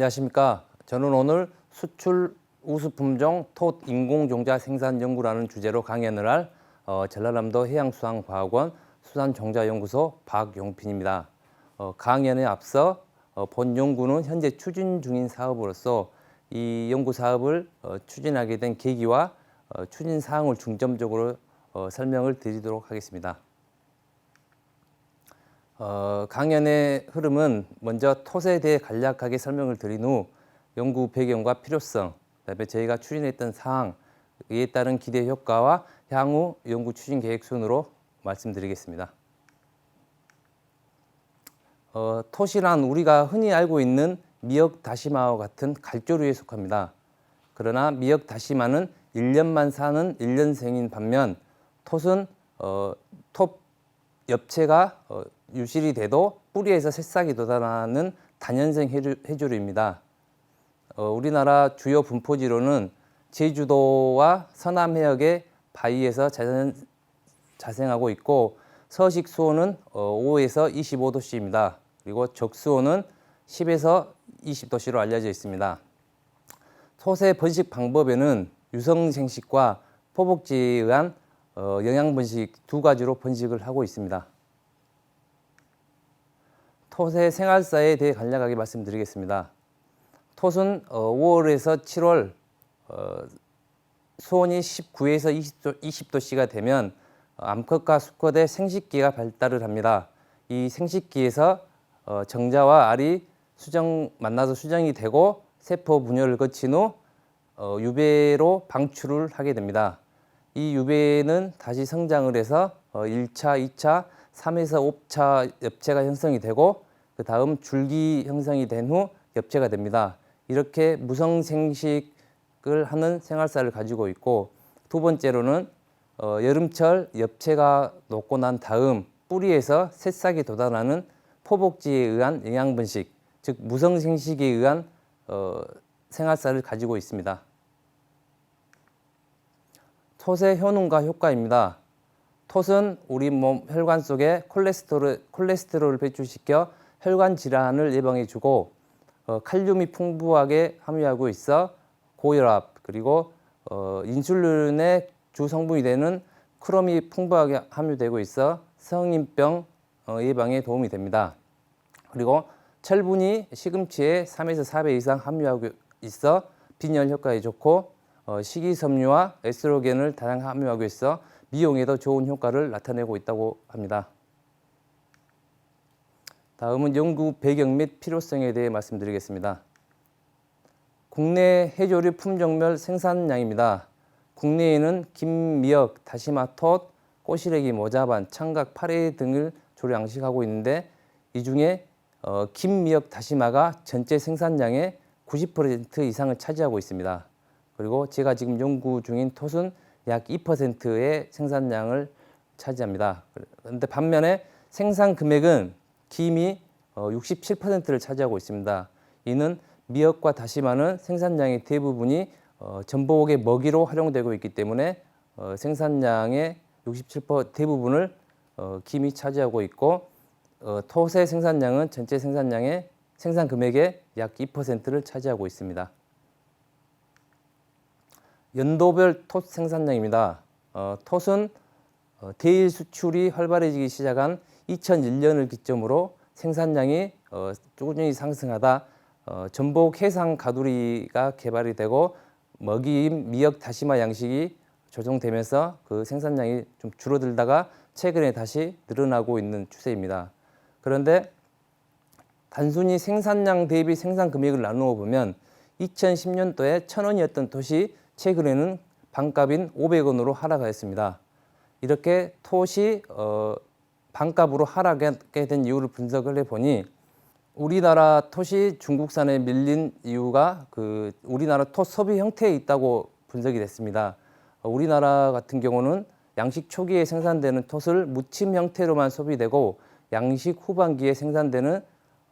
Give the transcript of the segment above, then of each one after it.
안녕하십니까. 저는 오늘 수출 우수 품종 톳 인공종자 생산 연구라는 주제로 강연을 할 어, 전라남도 해양수산과학원 수산종자연구소 박용핀입니다. 어, 강연에 앞서 어, 본 연구는 현재 추진 중인 사업으로서 이 연구 사업을 어, 추진하게 된 계기와 어, 추진 사항을 중점적으로 어, 설명을 드리도록 하겠습니다. 어, 강연의 흐름은 먼저 톳에 대해 간략하게 설명을 드린 후 연구 배경과 필요성, 그다음에 저희가 추진했던 사항, 이에 따른 기대 효과와 향후 연구 추진 계획 순으로 말씀드리겠습니다. 어, 톳이란 우리가 흔히 알고 있는 미역 다시마와 같은 갈조류에 속합니다. 그러나 미역 다시마는 1년만 사는 1년생인 반면 톳은 어, 톳 엽채가 어, 유실이 돼도 뿌리에서 새싹이 돋아나는 단연생 해조, 해조류입니다. 어, 우리나라 주요 분포지로는 제주도와 서남 해역의 바위에서 자연, 자생하고 있고 서식 수온은 어, 5에서 25도씨입니다. 그리고 적수온은 10에서 20도씨로 알려져 있습니다. 톳의 번식 방법에는 유성 생식과 포복지에 의한 어, 영양 번식 두 가지로 번식을 하고 있습니다. 톳의 생활사에 대해 간략하게 말씀드리겠습니다. 톳은 어, 5월에서 7월 어, 수온이 19에서 20도, 20도씨가 되면 어, 암컷과 수컷의 생식기가 발달을 합니다. 이 생식기에서 어, 정자와 알이 수정 만나서 수정이 되고 세포 분열을 거친 후 어, 유배로 방출을 하게 됩니다. 이 유배는 다시 성장을 해서 어, 1차, 2차, 3에서 5차 엽체가 형성이 되고 그 다음 줄기 형성이 된 후 엽체가 됩니다. 이렇게 무성 생식을 하는 생활사를 가지고 있고 두 번째로는 어, 여름철 엽체가 녹고 난 다음 뿌리에서 새싹이 돋아나는 포복지에 의한 영양 번식, 즉 무성 생식에 의한 어, 생활사를 가지고 있습니다. 톳의 효능과 효과입니다. 톳은 우리 몸 혈관 속에 콜레스테롤, 콜레스테롤을 배출시켜 혈관 질환을 예방해주고 어, 칼륨이 풍부하게 함유하고 있어 고혈압 그리고 어, 인슐린의 주 성분이 되는 크롬이 풍부하게 함유되고 있어 성인병 어, 예방에 도움이 됩니다. 그리고 철분이 시금치에 3에서 4배 이상 함유하고 있어 빈혈 효과에 좋고 어, 식이섬유와 에스트로겐을 다량 함유하고 있어 미용에도 좋은 효과를 나타내고 있다고 합니다. 다음은 연구 배경 및 필요성에 대해 말씀드리겠습니다. 국내 해조류 품종별 생산량입니다. 국내에는 김, 미역, 다시마, 톳, 꼬시래기, 모자반, 청각, 파래 등을 주로 양식하고 있는데 이 중에 어, 김, 미역, 다시마가 전체 생산량의 90% 이상을 차지하고 있습니다. 그리고 제가 지금 연구 중인 톳은 약 2%의 생산량을 차지합니다. 그런데 반면에 생산 금액은 김이 67%를 차지하고 있습니다. 이는 미역과 다시마는 생산량의 대부분이 어, 전복의 먹이로 활용되고 있기 때문에 어, 생산량의 67% 대부분을 어, 김이 차지하고 있고 톳의 생산량은 전체 생산량의 생산 금액의 약 2%를 차지하고 있습니다. 연도별 톳 생산량입니다. 어, 톳은 어, 대일 수출이 활발해지기 시작한 2001년을 기점으로 생산량이 어, 꾸준히 상승하다 어, 전복 해상 가두리가 개발이 되고 먹이인 미역 다시마 양식이 조정되면서 그 생산량이 좀 줄어들다가 최근에 다시 늘어나고 있는 추세입니다. 그런데 단순히 생산량 대비 생산 금액을 나누어 보면 2010년도에 천 원이었던 톳이 최근에는 반값인 500원으로 하락하였습니다. 이렇게 톳이 어, 반값으로 하락하게 된 이유를 분석을 해보니 우리나라 톳이 중국산에 밀린 이유가 그 우리나라 톳 소비 형태에 있다고 분석이 됐습니다. 어, 우리나라 같은 경우는 양식 초기에 생산되는 톳을 무침 형태로만 소비되고 양식 후반기에 생산되는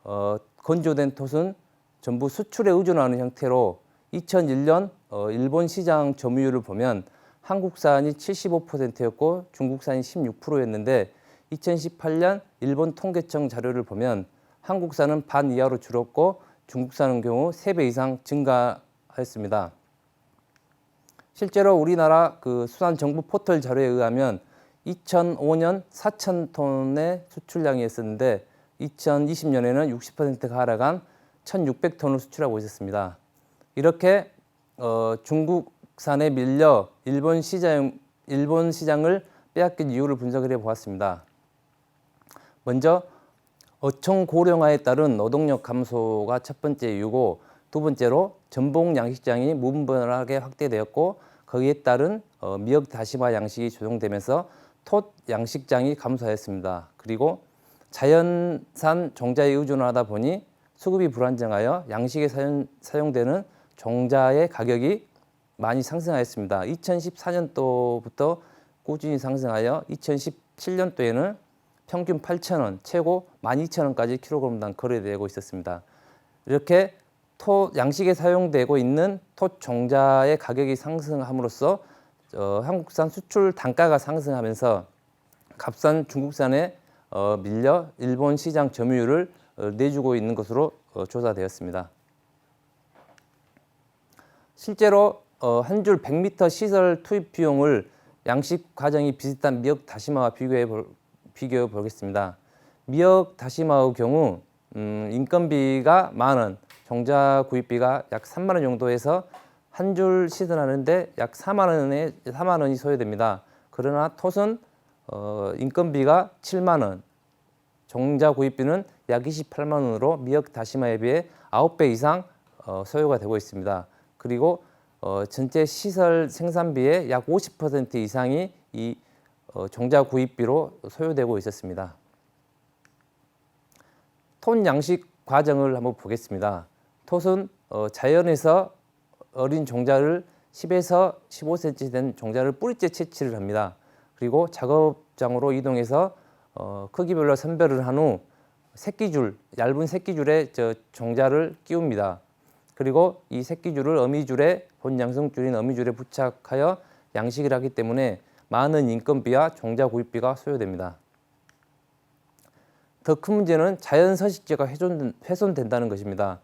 어, 건조된 톳은 전부 수출에 의존하는 형태로 2001년 어, 일본 시장 점유율을 보면 한국산이 75%였고 중국산이 16%였는데 2018년 일본 통계청 자료를 보면 한국산은 반 이하로 줄었고 중국산의 경우 3배 이상 증가하였습니다. 실제로 우리나라 그 수산 정부 포털 자료에 의하면 2005년 4천 톤의 수출량이었었는데 2020년에는 60%가 하락한 1,600톤을 수출하고 있었습니다. 이렇게 어, 중국산에 밀려 일본 시장 일본 시장을 빼앗긴 이유를 분석을 해 보았습니다. 먼저 어청 고령화에 따른 노동력 감소가 첫 번째 이유고 두 번째로 전복 양식장이 무분별하게 확대되었고 거기에 따른 어, 미역 다시마 양식이 조정되면서 톳 양식장이 감소하였습니다. 그리고 자연산 종자에 의존하다 보니 수급이 불안정하여 양식에 사용, 사용되는 종자의 가격이 많이 상승하였습니다. 2014년도부터 꾸준히 상승하여 2017년도에는 평균 8,000원, 최고 12,000원까지 킬로그램당 거래되고 있었습니다. 이렇게 토 양식에 사용되고 있는 토 종자의 가격이 상승함으로써 어, 한국산 수출 단가가 상승하면서 값싼 중국산에 어, 밀려 일본 시장 점유율을 어, 내주고 있는 것으로 어, 조사되었습니다. 실제로 어, 한 줄 100m 시설 투입 비용을 양식 과정이 비슷한 미역 다시마와 비교해 볼, 비교해 보겠습니다. 미역 다시마의 경우 음, 인건비가 만 원, 종자 구입비가 약 3만 원 정도에서 한 줄 시즌하는데 약 4만 원에 4만 원이 소요됩니다. 그러나 톳은 어, 인건비가 7만 원, 종자 구입비는 약 28만 원으로 미역 다시마에 비해 9배 이상 어, 소요가 되고 있습니다. 그리고 어, 전체 시설 생산비의 약 50% 이상이 이 어, 종자 구입비로 소요되고 있었습니다. 톤 양식 과정을 한번 보겠습니다. 톳은 어, 자연에서 어린 종자를 10에서 15cm 된 종자를 뿌리째 채취를 합니다. 그리고 작업장으로 이동해서 어, 크기별로 선별을 한 후 새끼줄, 얇은 새끼줄에 저 종자를 끼웁니다. 그리고 이 새끼줄을 어미줄에 본양성줄인 어미줄에 부착하여 양식을 하기 때문에 많은 인건비와 종자 구입비가 소요됩니다. 더 큰 문제는 자연 서식지가 훼손, 훼손된다는 것입니다.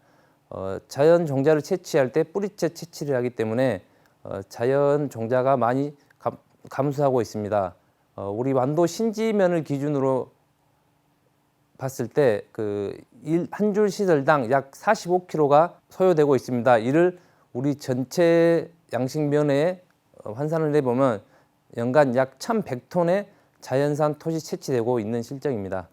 어, 자연 종자를 채취할 때 뿌리째 채취를 하기 때문에 어, 자연 종자가 많이 감, 감소하고 있습니다. 어, 우리 완도 신지면을 기준으로 봤을 때 그 한 줄 시설당 약 45kg가 소요되고 있습니다. 이를 우리 전체 양식면에 어, 환산을 해보면 연간 약 1,100톤의 자연산 토시 채취되고 있는 실정입니다.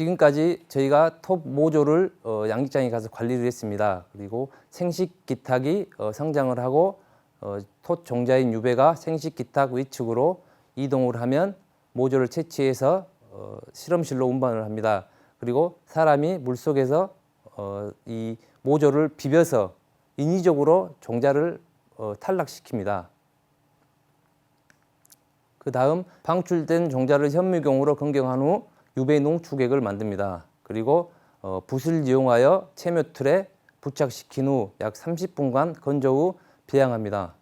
지금까지 저희가 톱 모조를 어, 양식장에 가서 관리를 했습니다. 그리고 생식 기탁이 어, 성장을 하고 어, 톳 종자인 유배가 생식 기탁 위축으로 이동을 하면 모조를 채취해서 어, 실험실로 운반을 합니다. 그리고 사람이 물 속에서 어, 이 모조를 비벼서 인위적으로 종자를 어, 탈락시킵니다. 그 다음 방출된 종자를 현미경으로 건경한 후 유배 농축액을 만듭니다. 그리고 어, 붓을 이용하여 체묘 틀에 부착시킨 후 약 30분간 건조 후 배양합니다.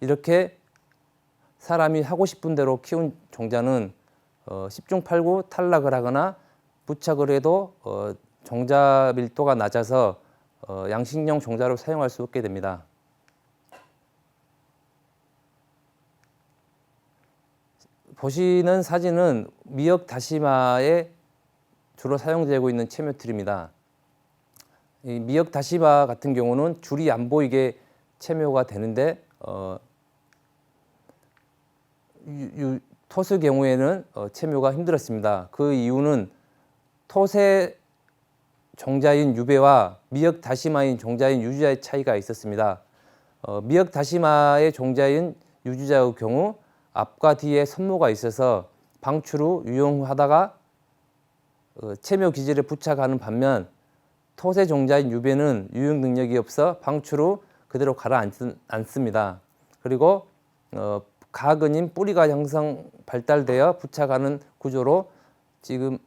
이렇게 사람이 하고 싶은 대로 키운 종자는 어, 10중 8구 탈락을 하거나 부착을 해도 어, 종자 밀도가 낮아서 어, 양식용 종자로 사용할 수 없게 됩니다. 보시는 사진은 미역 다시마에 주로 사용되고 있는 체묘틀입니다. 이 미역 다시마 같은 경우는 줄이 안 보이게 체묘가 되는데 어, 유, 유, 토스 경우에는 어, 체묘가 힘들었습니다. 그 이유는 토세 종자인 유배와 미역 다시마인 종자인 유주자의 차이가 있었습니다. 어, 미역 다시마의 종자인 유주자의 경우 앞과 뒤에 선모가 있어서 방출 후 유용하다가 어, 체묘 기질에 부착하는 반면 토세 종자인 유배는 유용 능력이 없어 방출 후 그대로 가라앉습니다. 그리고 어, 가근인 뿌리가 형성 발달되어 부착하는 구조로 지금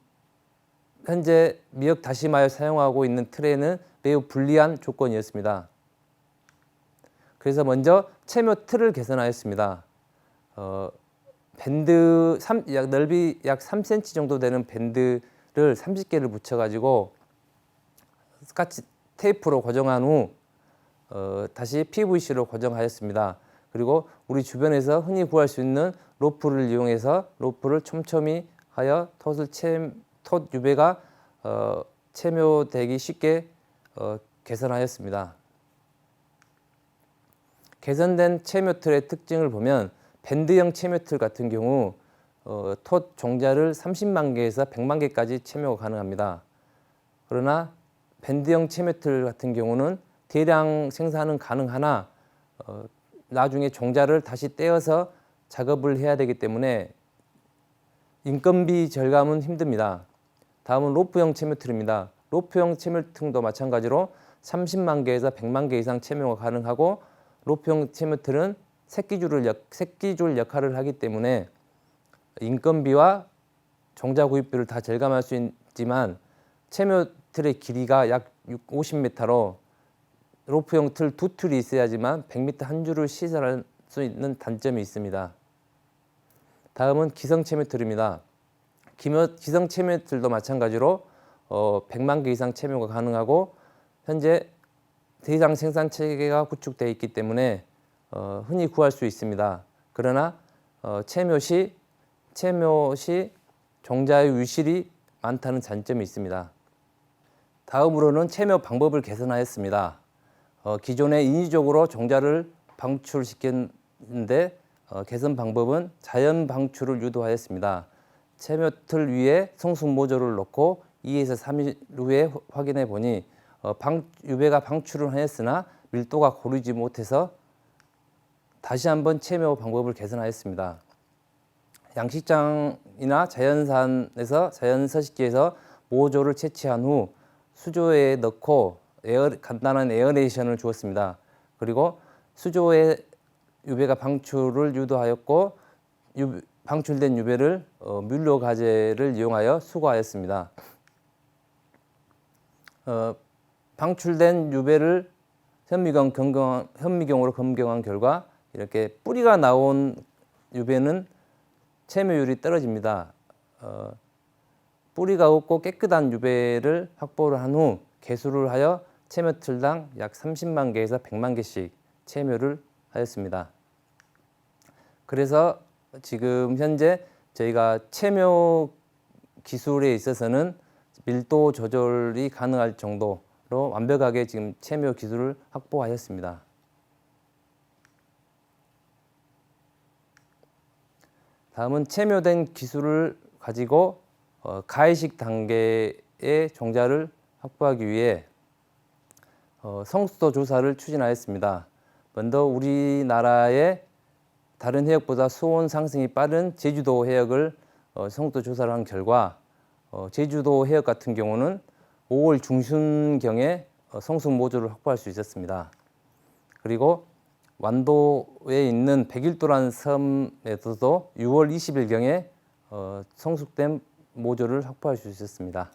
현재 미역 다시마에 사용하고 있는 틀에는 매우 불리한 조건이었습니다. 그래서 먼저 체묘 틀을 개선하였습니다. 어, 밴드 3, 약 넓이 약 3cm 정도 되는 밴드를 30개를 붙여가지고 스카치 테이프로 고정한 후 어, 다시 PVC로 고정하였습니다. 그리고 우리 주변에서 흔히 구할 수 있는 로프를 이용해서 로프를 촘촘히 하여 채, 톳 유배가 어, 체묘되기 쉽게 어, 개선하였습니다. 개선된 체묘틀의 특징을 보면 밴드형 체묘틀 같은 경우 어, 톳 종자를 30만 개에서 100만 개까지 체묘가 가능합니다. 그러나 밴드형 체묘틀 같은 경우는 대량 생산은 가능하나 어, 나중에 종자를 다시 떼어서 작업을 해야 되기 때문에 인건비 절감은 힘듭니다. 다음은 로프형 체묘틀입니다. 로프형 체묘틀도 마찬가지로 30만 개에서 100만 개 이상 체묘가 가능하고 로프형 체묘틀은 새끼줄을 역, 새끼줄 역할을 하기 때문에 인건비와 종자 구입비를 다 절감할 수 있지만 체묘틀의 길이가 약 50m로 로프형 틀 두 틀이 있어야지만 100m 한 줄을 시설할 수 있는 단점이 있습니다. 다음은 기성 체묘틀입니다. 기성 체묘틀도 마찬가지로 어, 100만 개 이상 체묘가 가능하고 현재 대상 생산 체계가 구축되어 있기 때문에 어, 흔히 구할 수 있습니다. 그러나 어, 체묘 시 체묘 시 종자의 유실이 많다는 단점이 있습니다. 다음으로는 체묘 방법을 개선하였습니다. 어, 기존에 인위적으로 종자를 방출시켰는데 어, 개선 방법은 자연 방출을 유도하였습니다. 체묘틀 위에 성숙 모조를 넣고 2에서 3일 후에 확인해 보니 어, 방, 유배가 방출을 하였으나 밀도가 고르지 못해서 다시 한번 체묘 방법을 개선하였습니다. 양식장이나 자연산에서 자연서식지에서 모조를 채취한 후 수조에 넣고 에어, 간단한 에어레이션을 주었습니다. 그리고 수조에 유배가 방출을 유도하였고 유, 방출된 유배를 어, 뮬러 가제를 이용하여 수거하였습니다. 어, 방출된 유배를 현미경 경경, 현미경으로 검경한 결과 이렇게 뿌리가 나온 유배는 체묘율이 떨어집니다. 어, 뿌리가 없고 깨끗한 유배를 확보를 한 후 개수를 하여 체묘틀당 약 30만 개에서 100만 개씩 체묘를 하였습니다. 그래서 지금 현재 저희가 체묘 기술에 있어서는 밀도 조절이 가능할 정도로 완벽하게 지금 체묘 기술을 확보하였습니다. 다음은 체묘된 기술을 가지고 어, 가해식 단계의 종자를 확보하기 위해 어, 성수도 조사를 추진하였습니다. 먼저 우리나라의 다른 해역보다 수온 상승이 빠른 제주도 해역을 어, 성수도 조사를 한 결과 어, 제주도 해역 같은 경우는 5월 중순경에 어, 성숙 모조를 확보할 수 있었습니다. 그리고 완도에 있는 백일도라는 섬에서도 6월 20일경에 어, 성숙된 모조를 확보할 수 있었습니다.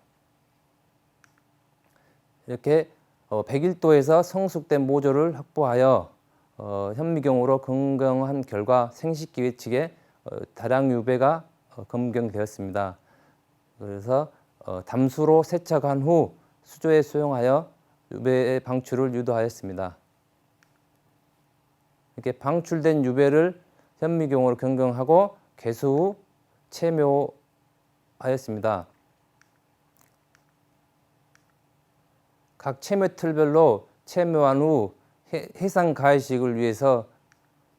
이렇게 어, 백일도에서 성숙된 모조를 확보하여 어, 현미경으로 검경한 결과 생식기회 측에 어, 다량 유배가 어, 검경되었습니다. 그래서 어, 담수로 세척한 후 수조에 수용하여 유배 방출을 유도하였습니다. 이렇게 방출된 유배를 현미경으로 경경하고 개수 후 체묘하였습니다. 각 체묘 틀별로 체묘한 후 해- 해상 가해식을 위해서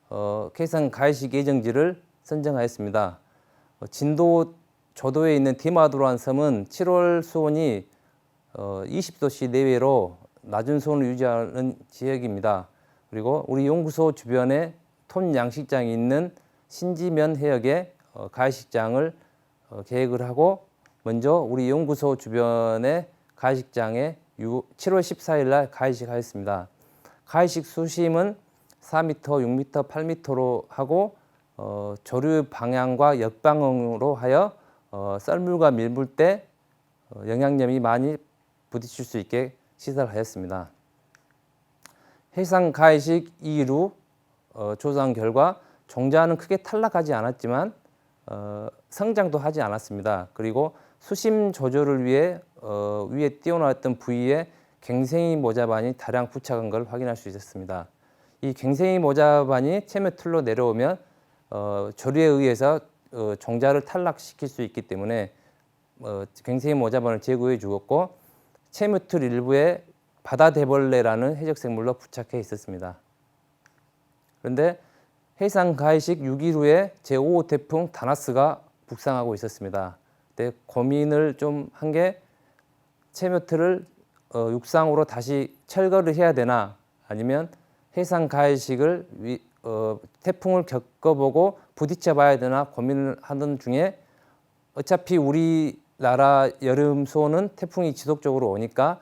어, 해상 가해식 예정지를 선정하였습니다. 어, 진도 조도에 있는 디마도라는 섬은 7월 수온이 어, 20도씨 내외로 낮은 수온을 유지하는 지역입니다. 그리고 우리 연구소 주변에 톤 양식장이 있는 신지면 해역에 어, 가해식장을 어, 계획을 하고 먼저 우리 연구소 주변의 가해식장에 7월 14일 날 가해식하였습니다. 가해식 수심은 4m, 6m, 8m로 하고 어, 조류 방향과 역방향으로 하여 어, 썰물과 밀물 때 어, 영양염이 많이 부딪힐 수 있게 시설하였습니다. 해상 가해식 2루 어, 조사한 결과 종자는 크게 탈락하지 않았지만 어, 성장도 하지 않았습니다. 그리고 수심 조절을 위해 어, 위에 띄워놨던 부위에 갱생이 모자반이 다량 부착한 걸 확인할 수 있었습니다. 이 갱생이 모자반이 체며 툴로 내려오면 어, 조류에 의해서 어, 종자를 탈락시킬 수 있기 때문에 어, 갱생이 모자반을 제거해 주었고 체며 툴 일부에 바다대벌레라는 해적 생물로 부착해 있었습니다. 그런데 해상 가해식 6일 후에 제5호 태풍 다나스가 북상하고 있었습니다. 그때 고민을 좀 한 게 체묘트를 어, 육상으로 다시 철거를 해야 되나 아니면 해상 가해식을 위, 어, 태풍을 겪어보고 부딪혀 봐야 되나 고민을 하던 중에 어차피 우리나라 여름 수온은 태풍이 지속적으로 오니까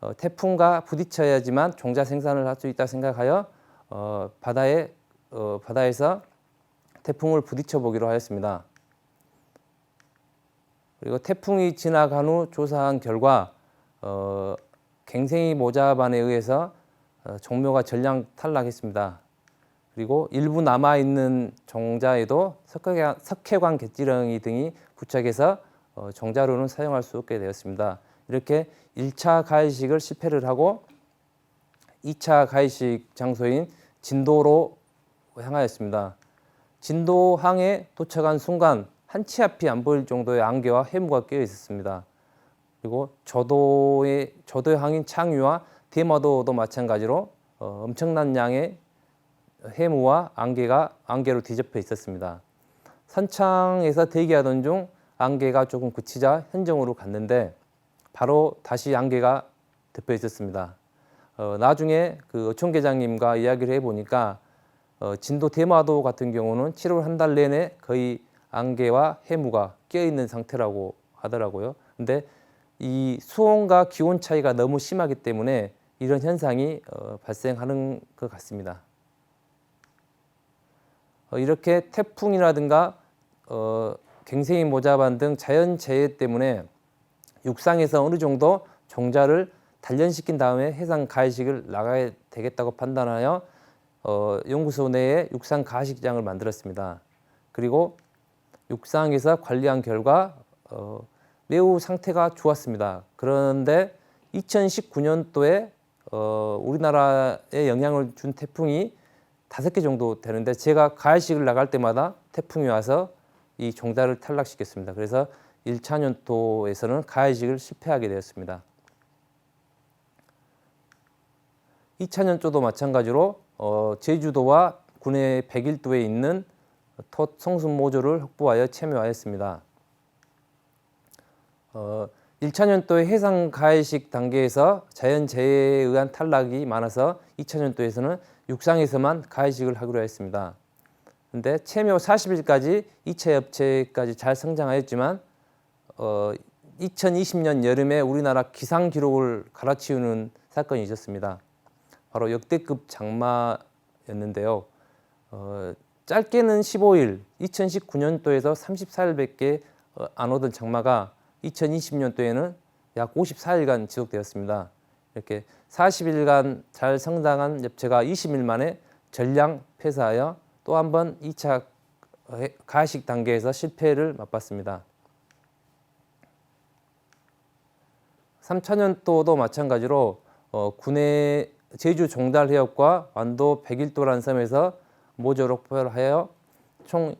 어, 태풍과 부딪혀야지만 종자 생산을 할 수 있다 생각하여 어, 바다에 어, 바다에서 태풍을 부딪혀 보기로 하였습니다. 그리고 태풍이 지나간 후 조사한 결과 어, 갱생이 모자반에 의해서 어, 종묘가 전량 탈락했습니다. 그리고 일부 남아 있는 종자에도 석회관, 석회관 갯지렁이 등이 부착해서 어, 종자로는 사용할 수 없게 되었습니다. 이렇게 1차 가해식을 실패를 하고 2차 가해식 장소인 진도로 향하였습니다. 진도항에 도착한 순간 한 치 앞이 안 보일 정도의 안개와 해무가 끼어 있었습니다. 그리고 저도의 저도의 항인 창유와 대마도도 마찬가지로 어, 엄청난 양의 해무와 안개가 안개로 뒤덮여 있었습니다. 선창에서 대기하던 중 안개가 조금 그치자 현정으로 갔는데 바로 다시 안개가 덮여 있었습니다. 어, 나중에 그 어촌계장님과 이야기를 해보니까 어, 진도 대마도 같은 경우는 7월 한 달 내내 거의 안개와 해무가 껴 있는 상태라고 하더라고요. 근데 이 수온과 기온 차이가 너무 심하기 때문에 이런 현상이 어, 발생하는 것 같습니다. 어, 이렇게 태풍이라든가 어, 갱생이 모자반 등 자연 재해 때문에 육상에서 어느 정도 종자를 단련시킨 다음에 해상 가해식을 나가야 되겠다고 판단하여 어, 연구소 내에 육상 가식장을 만들었습니다. 그리고 육상에서 관리한 결과 어, 매우 상태가 좋았습니다. 그런데 2019년도에 어, 우리나라에 영향을 준 태풍이 다섯 개 정도 되는데 제가 가을식을 나갈 때마다 태풍이 와서 이 종자를 탈락시켰습니다. 그래서 1차 년도에서는 가을식을 실패하게 되었습니다. 2차 년도도 마찬가지로 어, 제주도와 군의 101도에 있는 톳 성순 모조를 확보하여 참여하였습니다. 어, 1차 년도의 해상 가해식 단계에서 자연 재해에 의한 탈락이 많아서 2차 년도에서는 육상에서만 가해식을 하기로 했습니다. 근데 체묘 40일까지 2차 협체까지 잘 성장하였지만 어, 2020년 여름에 우리나라 기상 기록을 갈아치우는 사건이 있었습니다. 바로 역대급 장마였는데요. 어, 짧게는 15일, 2019년도에서 34일밖에 어, 안 오던 장마가 2020년도에는 약 54일간 지속되었습니다. 이렇게 40일간 잘 성장한 엽체가 20일 만에 전량 폐사하여 또 한 번 2차 가식 단계에서 실패를 맛봤습니다. 3차년도도 마찬가지로 어, 군의 제주 종달 해역과 완도 101도라는 섬에서 모조 록포를 하여 총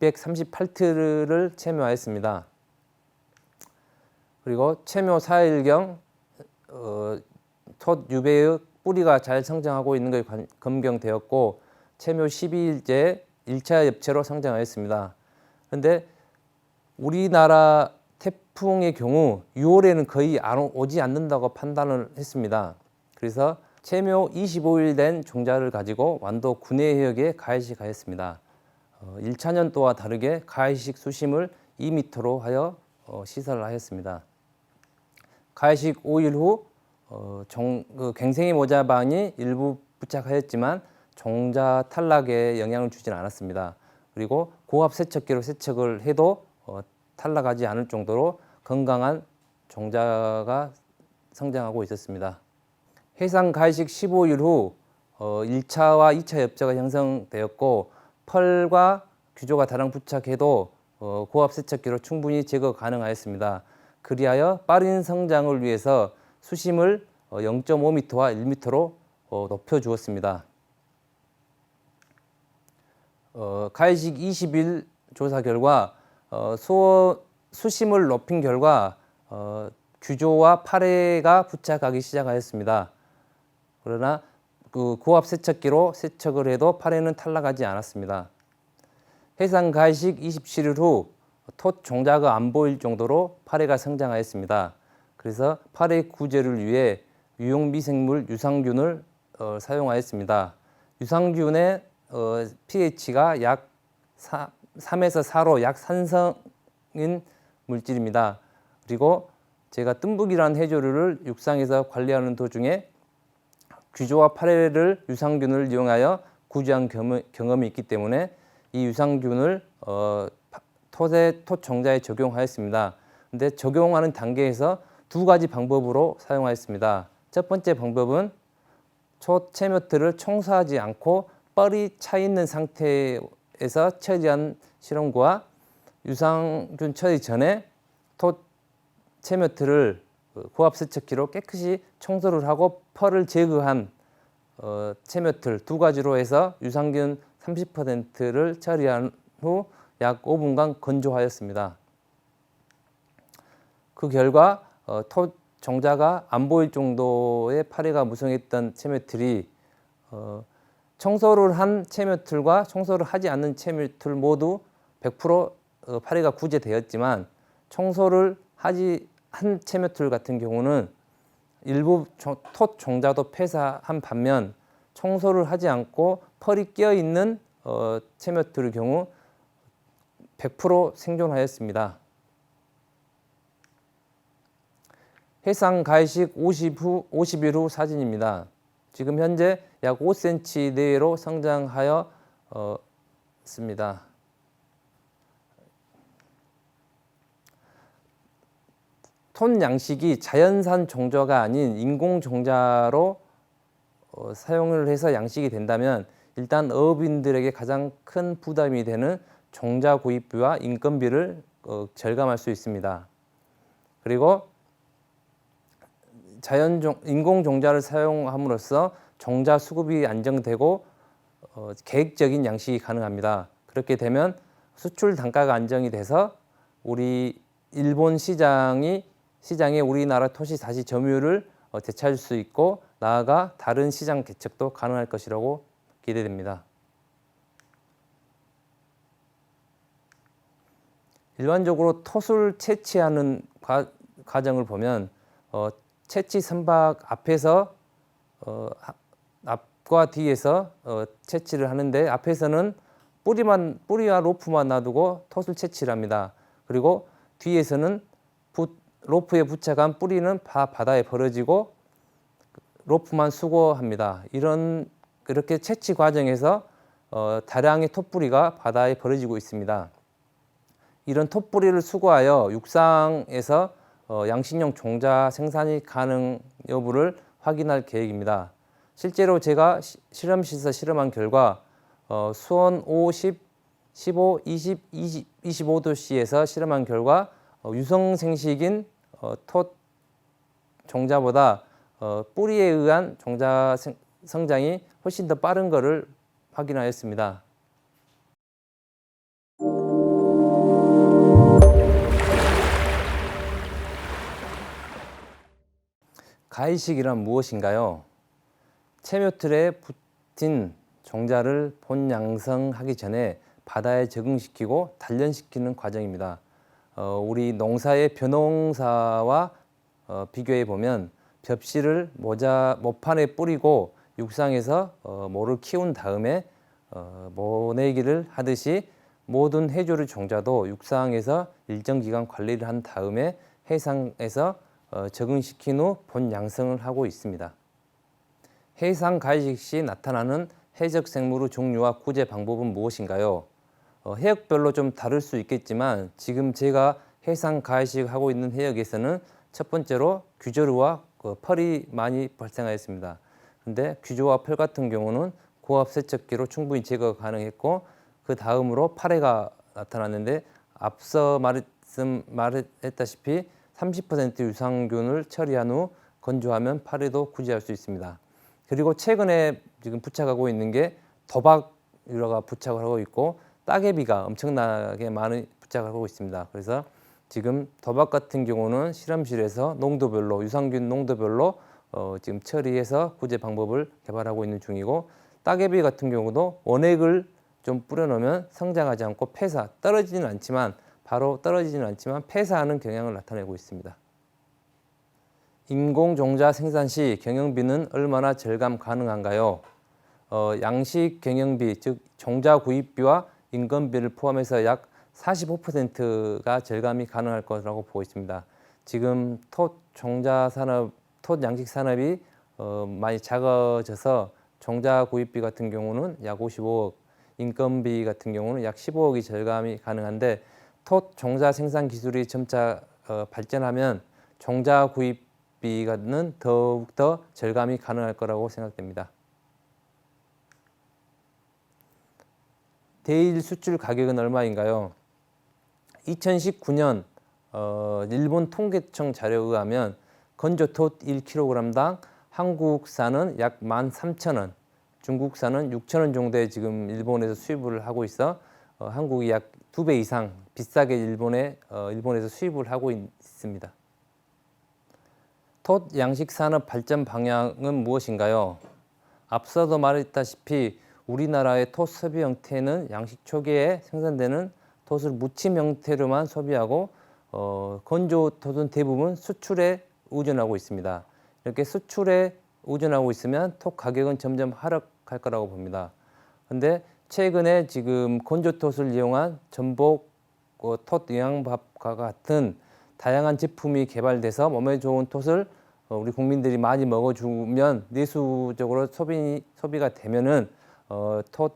238트를 체묘하였습니다. 그리고 체묘 4일경 어, 톳 유배의 뿌리가 잘 성장하고 있는 것이 관- 검경되었고 체묘 12일째 1차 엽체로 성장하였습니다. 그런데 우리나라 태풍의 경우 6월에는 거의 안 오- 오지 않는다고 판단을 했습니다. 그래서 체묘 25일 된 종자를 가지고 완도 군해 해역에 가해식하였습니다. 어, 1차 년도와 다르게 가해식 수심을 2m로 하여 어, 시설을 하였습니다. 가해식 5일 후 어, 종, 그 갱생이 모자반이 일부 부착하였지만 종자 탈락에 영향을 주진 않았습니다. 그리고 고압 세척기로 세척을 해도 어, 탈락하지 않을 정도로 건강한 종자가 성장하고 있었습니다. 해상 가해식 15일 후 어, 1차와 2차 엽자가 형성되었고 펄과 규조가 다량 부착해도 어, 고압 세척기로 충분히 제거 가능하였습니다. 그리하여 빠른 성장을 위해서 수심을 어, 0.5m와 1m로 어, 높여 주었습니다. 어, 가해식 20일 조사 결과 어, 수, 수심을 높인 결과 어, 규조와 파래가 부착하기 시작하였습니다. 그러나 그 고압 세척기로 세척을 해도 파래는 탈락하지 않았습니다. 해상 가해식 27일 후 톳 종자가 안 보일 정도로 파래가 성장하였습니다. 그래서 파래 구제를 위해 유용 미생물 유산균을 어, 사용하였습니다. 유산균의 어, pH가 약 3, 3에서 4로 약 산성인 물질입니다. 그리고 제가 뜸북이라는 해조류를 육상에서 관리하는 도중에 귀조와 파래를 유산균을 이용하여 구제한 경험- 경험이 있기 때문에 이 유산균을 어, 파- 톳에 톳 정자에 적용하였습니다. 근데 적용하는 단계에서 두 가지 방법으로 사용하였습니다. 첫 번째 방법은 톳 채묘틀을 청소하지 않고 뻘이 차 있는 상태에서 처리한 실험과 유산균 처리 전에 그 고압 세척기로 깨끗이 청소를 하고 펄을 제거한 어, 채묘틀 두 가지로 해서 유산균 30%를 처리한 후 약 5분간 건조하였습니다. 그 결과 어, 톳 정자가 안 보일 정도의 파래가 무성했던 채묘틀이 어, 청소를 한 채묘틀과 청소를 하지 않는 채묘틀 모두 100% 어, 파래가 구제되었지만 청소를 하지 한 채묘틀 같은 경우는 일부 조- 톳 종자도 폐사한 반면 청소를 하지 않고 펄이 끼어 있는 어, 채묘틀의 경우 100% 생존하였습니다. 해상 가해식 50 후, 50일 후 사진입니다. 지금 현재 약 5cm 내외로 성장하여 어, 있습니다. 톤 양식이 자연산 종자가 아닌 인공 종자로 어, 사용을 해서 양식이 된다면 일단 어업인들에게 가장 큰 부담이 되는 종자 구입비와 인건비를 어, 절감할 수 있습니다. 그리고 자연 종, 인공 종자를 사용함으로써 종자 수급이 안정되고 어, 계획적인 양식이 가능합니다. 그렇게 되면 수출 단가가 안정이 돼서 우리 일본 시장이 시장에 우리나라 토시 다시 점유율을 어, 되찾을 수 있고 나아가 다른 시장 개척도 가능할 것이라고 기대됩니다. 일반적으로 톳을 채취하는 과, 과정을 보면 어, 채취 선박 앞에서 어, 하- 앞과 뒤에서 어, 채취를 하는데 앞에서는 뿌리만 뿌리와 로프만 놔두고 톳을 채취를 합니다. 그리고 뒤에서는 부, 로프에 부착한 뿌리는 바, 바다에 버려지고 로프만 수거합니다. 이런 그렇게 채취 과정에서 어, 다량의 톳뿌리가 바다에 버려지고 있습니다. 이런 톳뿌리를 수거하여 육상에서 어, 양식용 종자 생산이 가능 여부를 확인할 계획입니다. 실제로 제가 시- 실험실에서 실험한 결과 어, 수온 50, 15, 20, 20, 25도씨에서 실험한 결과 어, 유성 생식인 어, 톳 종자보다 어, 뿌리에 의한 종자 생- 성장이 훨씬 더 빠른 것을 확인하였습니다. 가이식이란 무엇인가요? 체묘틀에 붙인 종자를 본 양성하기 전에 바다에 적응시키고 단련시키는 과정입니다. 어, 우리 농사의 벼농사와 어, 비교해 보면 벽실을 모자 모판에 뿌리고 육상에서 어, 모를 키운 다음에 어, 모내기를 하듯이 모든 해조류 종자도 육상에서 일정 기간 관리를 한 다음에 해상에서 어, 적응시킨 후 본 양성을 하고 있습니다. 해상 가이식 시 나타나는 해적 생물의 종류와 구제 방법은 무엇인가요? 어, 해역별로 좀 다를 수 있겠지만 지금 제가 해상 가이식 하고 있는 해역에서는 첫 번째로 규조류와 그 펄이 많이 발생하였습니다. 근데 규조와 펄 같은 경우는 고압 세척기로 충분히 제거 가능했고 그 다음으로 파래가 나타났는데 앞서 말했음 말했다시피 30% 유산균을 처리한 후 건조하면 파리도 구제할 수 있습니다. 그리고 최근에 지금 부착하고 있는 게 도박 유라가 부착을 하고 있고 따개비가 엄청나게 많이 부착을 하고 있습니다. 그래서 지금 도박 같은 경우는 실험실에서 농도별로 유산균 농도별로 어, 지금 처리해서 구제 방법을 개발하고 있는 중이고 따개비 같은 경우도 원액을 좀 뿌려놓으면 성장하지 않고 폐사 떨어지지는 않지만 바로 떨어지지는 않지만 폐사하는 경향을 나타내고 있습니다. 인공 종자 생산 시 경영비는 얼마나 절감 가능한가요? 어, 양식 경영비 즉 종자 구입비와 인건비를 포함해서 약 45%가 절감이 가능할 거라고 보고 있습니다. 지금 톳 종자 산업, 톳 양식 산업이 어, 많이 작아져서 종자 구입비 같은 경우는 약 55억, 인건비 같은 경우는 약 15억이 절감이 가능한데 톳 종자 생산 기술이 점차 어, 발전하면 종자 구입비가는 더욱 더 절감이 가능할 거라고 생각됩니다. 대일 수출 가격은 얼마인가요? 2019년 어, 일본 통계청 자료에 의하면 건조톳 1kg당 한국산은 약 13,000원, 중국산은 6,000원 정도에 지금 일본에서 수입을 하고 있어 어, 한국이 약 두 배 이상 비싸게 일본에 어, 일본에서 수입을 하고 있습니다. 톳 양식 산업 발전 방향은 무엇인가요? 앞서도 말했다시피 우리나라의 톳 소비 형태는 양식 초기에 생산되는 톳을 무침 형태로만 소비하고 어, 건조 톳은 대부분 수출에 의존하고 있습니다. 이렇게 수출에 의존하고 있으면 톳 가격은 점점 하락할 거라고 봅니다. 근데 최근에 지금 건조 톳을 이용한 전복 어, 톳 영양밥과 같은 다양한 제품이 개발돼서 몸에 좋은 톳을 어, 우리 국민들이 많이 먹어주면 내수적으로 소비 소비가 되면은 어, 톳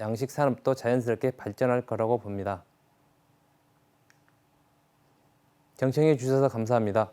양식 산업도 자연스럽게 발전할 거라고 봅니다. 경청해 주셔서 감사합니다.